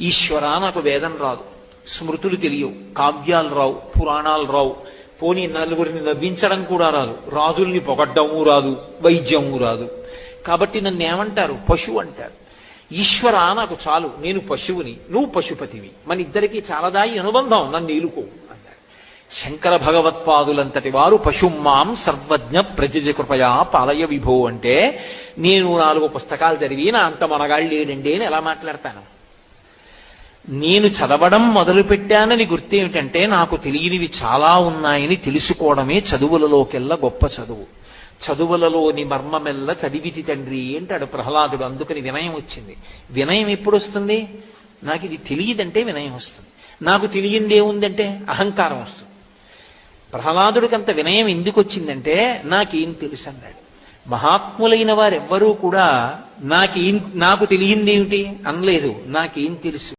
ఈశ్వర నాకు వేదం రాదు. స్మృతులు తెలియవు. కావ్యాలు రావు. పురాణాలు రావు. పోనీ నలుగురిని నవ్వించడం కూడా రాదు. రాజుల్ని పొగడ్డము రాదు. వైద్యము రాదు. కాబట్టి నన్ను ఏమంటారు పశువు అంటారు. ఈశ్వర నాకు చాలు. నేను పశువుని నువ్వు పశుపతివి. మన ఇద్దరికీ చాలదాయి అనుబంధం? నన్ను ఏలుకో అన్నాడు శంకర భగవత్పాదులంతటి వారు పశుమాం సర్వజ్ఞ ప్రజజ కృపయా పాలయ విభో అంటే నేను నాలుగు పుస్తకాలు చదివి నా అంత మనగాళ్ళు లేడండి అని ఎలా మాట్లాడతాను? నేను చదవడం మొదలుపెట్టానని గుర్తేమిటంటే నాకు తెలియనివి చాలా ఉన్నాయని తెలుసుకోవడమే చదువులలోకెల్లా గొప్ప చదువు. చదువులలోని మర్మమెల్ల చదివితి తండ్రి అంటాడు ప్రహ్లాదుడు. అందుకని వినయం వచ్చింది. వినయం ఎప్పుడు వస్తుంది నాకు ఇది తెలియదంటే వినయం వస్తుంది. నాకు తెలియంది ఏముందంటే అహంకారం వస్తుంది. ప్రహ్లాదుడికి అంత వినయం ఎందుకు వచ్చిందంటే నాకేం తెలుసు అన్నాడు మహాత్ములైన వారెవ్వరూ కూడా నాకేం నాకు తెలియందేమిటి అనలేదు. నాకేం తెలుసు?